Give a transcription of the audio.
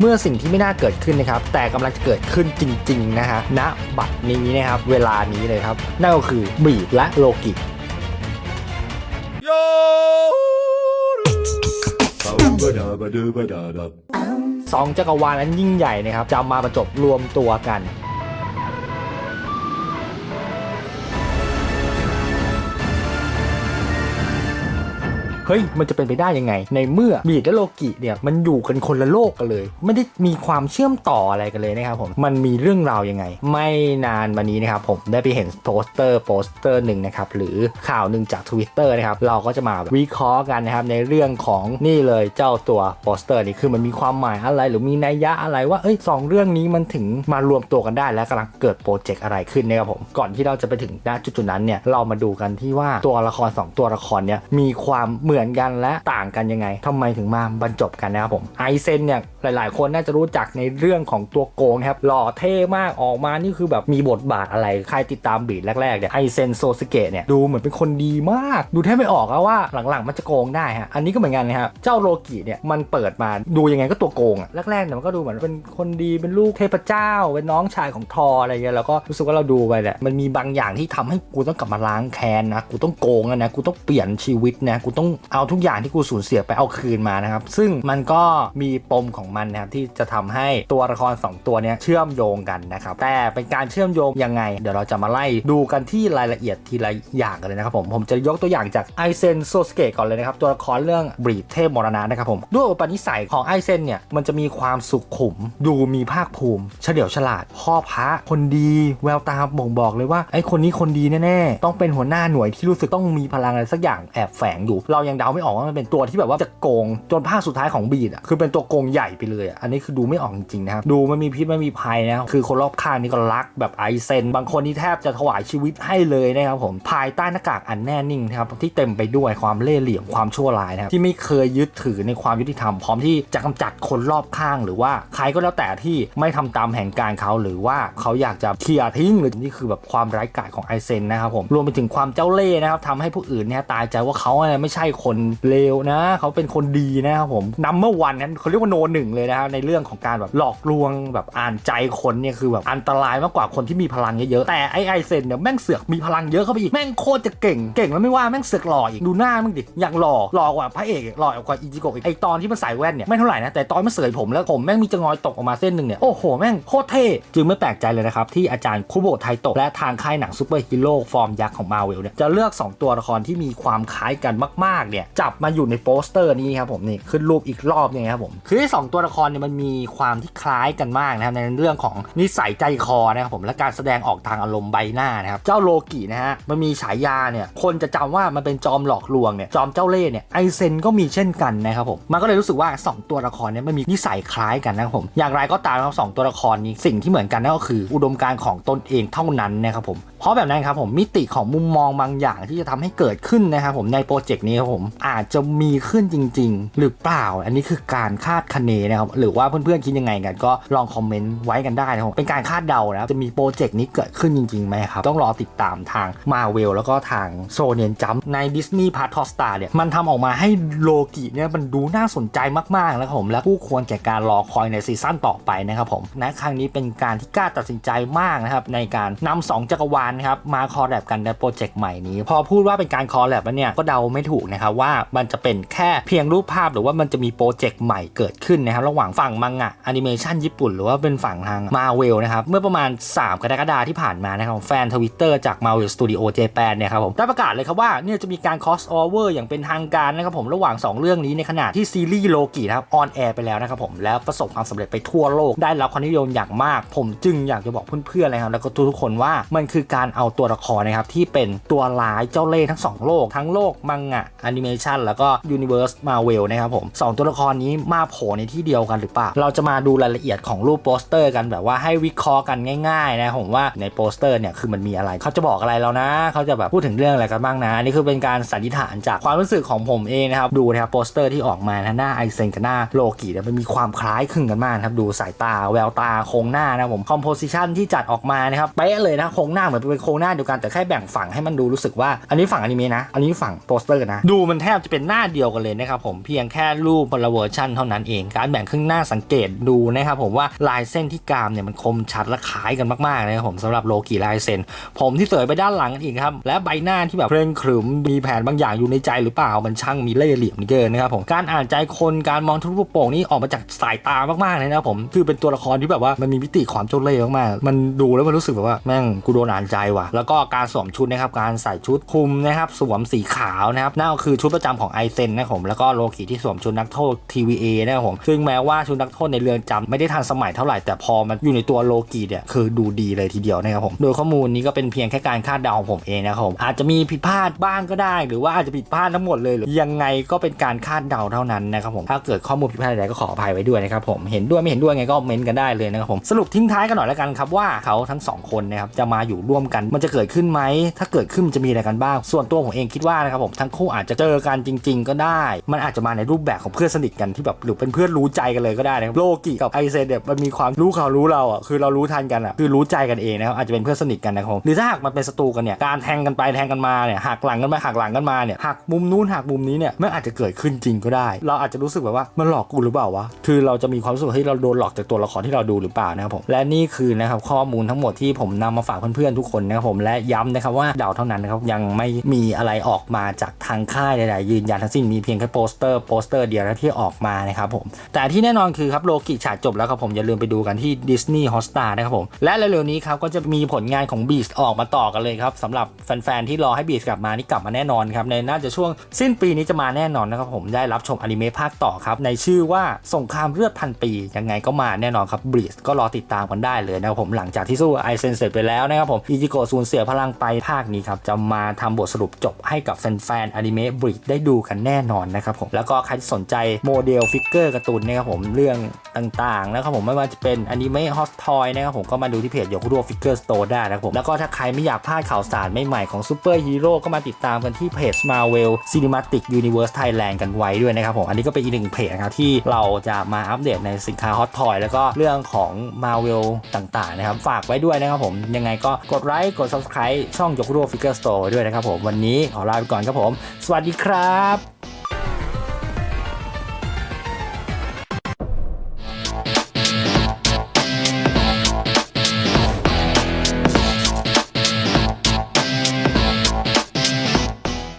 เมื่อสิ่งที่ไม่น่าเกิดขึ้นนะครับ แต่กำลังจะเกิดขึ้นจริง ๆ นะฮะณบัดนี้นะครับ เวลานี้เลยครับ นั่นก็คือบีบและโลกิสสองจักรวาลนั้นยิ่งใหญ่นะครับจะมาประจบรวมตัวกัน เฮ้ยมันจะเป็นไปได้ยังไง ในเมื่อบีดและโลกิเนี่ยมันอยู่กันคนละโลกกันเลย ไม่ได้มีความเชื่อมต่ออะไรกันเลยนะครับผมมันมีเรื่องราวยังไง ไม่นานมานี้นะครับผมได้ไปเห็นโปสเตอร์โปสเตอร์หนึ่งนะครับหรือข่าวหนึ่งจาก Twitter นะครับเราก็จะมาบบวิเคราะห์กันนะครับในเรื่องของนี่เลยเจ้าตัวโปสเตอร์นี่คือมันมีความหมายอะไร หรือมีนัยยะอะไรว่าเอ้ยสองเรื่องนี้มันถึงมารวมตัวกันได้และกำลังเกิดโปรเจกต์อะไรขึ้นนะครับผมก่อนที่เราจะไปถึงณจุดๆนั้นเนี่ยเรามาดูกันที่ว่าตัวละครสองตัวละครเนี่ยมีความเหมือนือนกันและต่างกันยังไงทำไมถึงมาบรรจบกันนะครับผมไอเซนเนี่ยหลาย ๆ คนน่าจะรู้จักในเรื่องของตัวโกงครับหล่อเท่มากออกมานี่คือแบบมีบทบาทอะไรใครติดตามบีดแรก ๆ เนี่ยไอเซนโซสเกะเนี่ยดูเหมือนเป็นคนดีมาก ดูแทบไม่ออกอะว่าหลัง ๆ มันจะโกงได้ฮะอันนี้ก็เหมือนกันนะครับเจ้าโลกิเนี่ยมันเปิดมาดูยังไงก็ตัวโกงอะแรกๆเนี่ยมันก็ดูเหมือนเป็นคนดีเป็นลูกเทพเจ้าเป็นน้องชายของทออะไรเงี้ยแล้วก็รู้สึกว่าเราดูไปแหละมันมีบางอย่างที่ทำให้กูต้องกลับมาล้างแค้นนะกูต้องโกงนะกูต้องเปลี่ยนชีวิตนะกูต้องเอาทุกอย่างที่กูสูญเสียไปเอาคืนมานะครับ ซึ่งมันก็มีปมของมันนะครับที่จะทำให้ตัวละคร 2 ตัวเนี้ยเชื่อมโยงกันนะครับ แต่เป็นการเชื่อมโยงยังไง เดี๋ยวเราจะมาไล่ดูกันที่รายละเอียดทีละอย่างกันเลยนะครับผมผมจะยกตัวอย่างจากไอเซนโซสเกะก่อนเลยนะครับ ตัวละครเรื่องบรีดเทพมรณะนะครับผมด้วยอุปนิสัยของไอเซนเนี่ยมันจะมีความสุขุม ดูมีภาคภูมิ เฉลียวฉลาด พ่อพระคนดีแววตาบ่งบอกเลยว่าไอคนนี้คนดีแน่ๆต้องเป็นหัวหน้าหน่วยที่รู้สึกต้องมีพลังอะไรสักอย่างแอบแฝงอยู่เรายังเดาไม่ออกว่ามันเป็นตัวที่แบบว่าจะโกงจนภาคสุดท้ายของบีดอะคือเป็นตัวโกงใหญ่ไปเลยอะอันนี้คือดูไม่ออกจริงๆนะครับดูไม่มีพิษไม่มีภัยนะครับคือคนรอบข้างนี่ก็รักแบบไอเซน บางคนนี่แทบจะถวายชีวิตให้เลยนะครับผมภายใต้หน้ากากอันแน่นิ่งนะครับที่เต็มไปด้วยความเล่ห์เหลี่ยมความชั่วร้ายนะครับที่ไม่เคยยึดถือในความยุติธรรมพร้อมที่จะกำจัดคนรอบข้าง หรือว่าใครก็แล้วแต่ที่ไม่ทำตามแผนการเขาหรือว่าเขาอยากจะเคลียร์ทิ้งหรือนี่คือแบบความไร้กาจของไอเซนนะครับผมรวมไปถึงความเจ้าเล่ห์นะครับทำให้ผู้อื่นเนี่ยตายใจว่าเขาเนี่ยไม่ใช่คนเลวนะ เขาเป็นคนดีนะครับผมนัมเมื่อวันนั้นเขาเรียกว่าโนหนึ่งเลยนะครับในเรื่องของการแบบหลอกลวงแบบอ่านใจคนเนี่ยคือแบบอันตรายมากกว่าคนที่มีพลังเยอะๆแต่ไอไอเซนเนี่ยแม่งเสือกมีพลังเยอะเข้าไปอีกแม่งโคตรจะเก่งเก่งแล้วไม่ว่าแม่งเสือกหล่ออีกดูหน้ามึงดิอย่างหล่อหล่อกว่าพระเอกหล่อกว่าอิจิโกะอีกไอตอนที่มันใส่แว่นเนี่ยไม่เท่าไหร่นะแต่ตอนมันเสยผมแล้วผมแม่งมีจงอยตกออกมาเส้นหนึ่งเนี่ยโอ้โหแม่งโคตรเท่จึงไม่แปลกใจเลยนะครับที่อาจารย์คุโบะไทโตะและทางค่ายหนังซูเปอร์ฮีโร่ฟอร์มยักษ์ของมาเวลเนี่ยจะเลือก 2 ตัวละครที่มีความคล้ายกันมากๆเนี่ยจับมาอยู่ในโปสเตอร์นี้ครับผมนี่ขึ้นรูปอีกรอบนึงครับผมคือที่สองตัวละครเนี่ยมันมีความที่คล้ายกันมากนะครับในเรื่องของนิสัยใจคอนะครับผมและการแสดงออกทางอารมณ์ใบหน้านะครับเจ้าโลกินะฮะมันมีฉายาเนี่ยคนจะจำว่ามันเป็นจอมหลอกลวงเนี่ยจอมเจ้าเล่ห์เนี่ยไอเซนก็มีเช่นกันนะครับผมมันก็เลยรู้สึกว่า 2 ตัวละครเนี่ยมันมีนิสัยคล้ายกันนะครับผมอย่างไรก็ตามครับสองตัวละครนี้สิ่งที่เหมือนกันนั่นก็คือ อุดมการณ์ของตนเองเท่านั้นนะครับผม ราะแบบนั้นครับผมมิติของมุมมองบางอย่างที่จะทำให้เกิดขึ้นนะครับผมในโปรเจกต์นี้ครับผมอาจจะมีขึ้นจริง ๆ หรือเปล่า อันนี้คือการคาดคะเนนะครับหรือว่าเพื่อนๆคิดยังไงกันก็ลองคอมเมนต์ไว้กันได้นะครับเป็นการคาดเดานะครับจะมีโปรเจกต์นี้เกิดขึ้นจริงๆไหมครับต้องรอติดตามทางมาเวลแล้วก็ทางโซเนียนจัมใน Disney p a r t o Star เนี่ยมันทำออกมาให้โลกิเนี่ยมันดูน่าสนใจมากๆนะครับผมและผู้ควรแก่การรอคอยในซีซั่นต่อไปนะครับผมนะครั้งนี้เป็นการที่กล้าตัดสินใจมากนะครับในการนำสองจักรวาลครับมาคอแลบกันในโปรเจกต์ใหม่นี้ พอพูดว่าเป็นการคอแลบแล้วเนี่ยก็เดาไม่ถูกนะครับว่ามันจะเป็นแค่เพียงรูปภาพหรือว่ามันจะมีโปรเจกต์ใหม่เกิดขึ้นนะครับระหว่างฝั่งมังงะแอนิเมชันญี่ปุ่น หรือว่าเป็นฝั่งทางมาเวลนะครับเมื่อประมาณ 3 กรกฎาคมที่ผ่านมานะครับแฟนทวิตเตอร์จาก Marvel Studio Japan เนี่ยครับผมได้ประกาศเลยครับว่าเนี่ยจะมีการ cross over อย่างเป็นทางการนะครับผมระหว่าง 2 เรื่องนี้ในขณะที่ซีรีส์โลกินะครับออนแอร์ไปแล้วนะครับผมแล้วประสบความสำเร็จไปทั่วโลกได้รับความนิยมอย่างมาก ผมจึงอยากจะบอกเพื่อนๆเลยครับแล้วก็ทุกๆคนว่ามันคือการการเอาตัวละครนะครับที่เป็นตัวร้ายเจ้าเล่ห์ทั้งสองโลก ทั้งโลกมังงะแอนิเมชันแล้วก็ยูนิเวอร์สมาเวลนะครับผมสองตัวละครนี้มาโผล่ในที่เดียวกันหรือเปล่า เราจะมาดูรายละเอียดของรูปโปสเตอร์กันแบบว่าให้วิเคราะห์กันง่ายๆนะผมว่าในโปสเตอร์เนี่ยคือมันมีอะไร เขาจะบอกอะไรแล้วนะ เขาจะแบบพูดถึงเรื่องอะไรกันบ้างนะ อันนี่คือเป็นการสันนิษฐานจากความรู้สึกของผมเองนะครับ ดูนะครับโปสเตอร์ที่ออกมานะหน้าไอเซนกับหน้าโลกิเนี่ยมันมีความคล้ายคลึงกันมากครับ ดูสายตาแววตาโครงหน้านะผมคอมโพสิชันที่จัดออกมานะครับเป๊ะเลยนะโครงหน้าเหมือนเป็นโครงหน้าเดียวกันแต่แค่แบ่งฝั่งให้มันดูรู้สึกว่า อันนี้ฝั่งอนิเมะนะ อันนี้ฝั่งโปสเตอร์นะ ดูมันแทบจะเป็นหน้าเดียวกันเลยนะครับผมเพียงแค่รูปคนละเวอร์ชันเท่านั้นเอง การแบ่งครึ่งหน้าสังเกตดูนะครับผมว่าลายเส้นที่กรามเนี่ยมันคมชัดและคล้ายกันมากๆนะครับผมสำหรับโลกิลายเซนผมที่เสยไปด้านหลังอีกครับและใบหน้าที่แบบเพลงขรึมมีแผนบางอย่างอยู่ในใจหรือเปล่ามันช่างมีเล่ห์เหลี่ยมเกินนะครับผมการอ่านใจคนการมองทุกรูปโป่งนี่ออกมาจากสายตามากๆเลยนะครับผมคือเป็นตัวละครที่แบบว่ามันมีมิติความเจ้าเล่ห์มากๆมันดูแล้วมันรู้สึกแบบว่าแม่งกูโดนอ่านใจว่ะ แล้วก็การสวมชุดนะครับ การใส่ชุดคลุมนะครับ สวมสีขาวนะครับ นั่นก็คือชุดประจำของไอเซนนะครับผม แล้วก็โลกิที่สวมชุดนักโทษ TVA นะครับผม ซึ่งแม้ว่าชุดนักโทษในเรือนจำไม่ได้ทันสมัยเท่าไหร่ แต่พอมันอยู่ในตัวโลกิเนี่ย คือดูดีเลยทีเดียวนะครับผม โดยข้อมูลนี้ก็เป็นเพียงแค่การคาดเดาของผมเองนะครับผม อาจจะมีผิดพลาดบ้างก็ได้ หรือว่าอาจจะผิดพลาดทั้งหมดเลยหรือยังไงก็เป็นการคาดเดาเท่านั้นนะครับผม ถ้าเกิดข้อมูลผิดพลาดใดก็ขออภัยไว้ด้วยนะครับผม เห็นด้วยไม่เห็นด้วยไงก็เม้นกันได้เลยนะครับผม สรุปทิ้งท้ายกันหน่อยแล้วกันครับว่าเขาทั้งสองคนนะครับจะมาอยู่ร่วมกัน มันจะเกิดขึ้นไหม ถ้าเกิดขึ้นจะมีอะไรกันบ้าง ส่วนตัวผมเองคิดว่านะครับผมทั้งคู่อาจจะเจอกันจริง ๆ ก็ได้ มันอาจจะมาในรูปแบบของเพื่อนสนิทกันที่แบบหรือเป็นเพื่อนรู้ใจกันเลยก็ได้นะครับโลกิกับไอเซนเนี่ยมันมีความรู้เขารู้เราอะคือเรารู้ทันกันอะคือรู้ใจกันเองนะครับอาจจะเป็นเพื่อนสนิทกันนะครับผมหรือถ้าหากมันเป็นศัตรูกันเนี่ยการแทงกันไปแทงกันมาเนี่ยหักหลังกันไปหักหลังกันมาเนี่ยหักมุมนู้นหักมุมนี้เนี่ยมันอาจจะเกิดขึ้นจริงก็ได้ เราอาจจะรู้สึกแบบว่ามันหลอกกูหรือเปล่าวะคือเราจะมีความรู้สึกที่เราโดนหลอกจากตัวละครที่เราดูหรือเปล่านะครับผมและนี่คือนะครับข้อมูลทั้งหมดที่ผมนำมาฝากเพื่อนๆทุกคนนะครับผมและย้ำนะครับว่าเดาเท่านั้นนะครับยังไม่มีอะไรออกมาจากทางค่ายใดๆยืนยันทั้งสิ้นมีเพียงแค่โปสเตอร์โปสเตอร์เดียวที่ออกมานะครับผมแต่ที่แน่นอนคือครับโลกิฉายจบแล้วครับผมอย่าลืมไปดูกันที่ Disney Hotstar นะครับผมและเร็วๆนี้ครับก็จะมีผลงานของ Beast ออกมาต่อกันเลยครับสำหรับแฟนๆที่รอให้ Beast กลับมานี่กลับมาแน่นอนครับในน่าจะช่วงสิ้นปีนี้จะมาแน่นอนนะครับผมได้รับชมอนิเมะภาคต่อครับในชื่อว่าสงครามเลือดพันปียังไงก็มาแน่นอนครับ Beast ก็รอติดตามกันได้เลยนะครับผมหลังจากที่สู้ไอเซนเสร็จไปแล้วนะครับผมอิจิโกะสูญเสียพลังไปภาคนี้ครับจะมาทำบทสรุปจบให้กับแฟนๆอนิเมะ Beast ได้ดูกันแน่นอนนะครับผมแล้วก็ใครที่สนใจโมเดลฟิกเกอร์การ์ตูนนะครับผมเรื่องต่างๆนะครับผมไม่ว่าจะเป็นอนิเมะฮอสทอยนะครับผมก็มาดูที่เพจโยคุโรฟิกเกอร์สโตร์ได้นะครับผมแล้วก็ถ้าใครไม่อยากพลาดข่าวสารใหม่ๆของซูเปอร์ฮีโร่ก็มาติดตามกันที่เพจ Marvel Cinematic Universe Thailand กันไว้ด้วยนะครับผมอันนี้ก็เป็นอีกหนึ่งเพจนะครับที่เราจะมาอัปเดตในสินค้าฮอตทอยแล้วก็เรื่องของ Marvel ต่างๆนะครับฝากไว้ด้วยนะครับผมยังไงก็กดไลค์ กด Subscribe ช่องยคุโรฟิกเกอร์สโตร์ด้วยนะครับผม วันนี้ขอลาไปก่อนครับผม สวัสดีครับ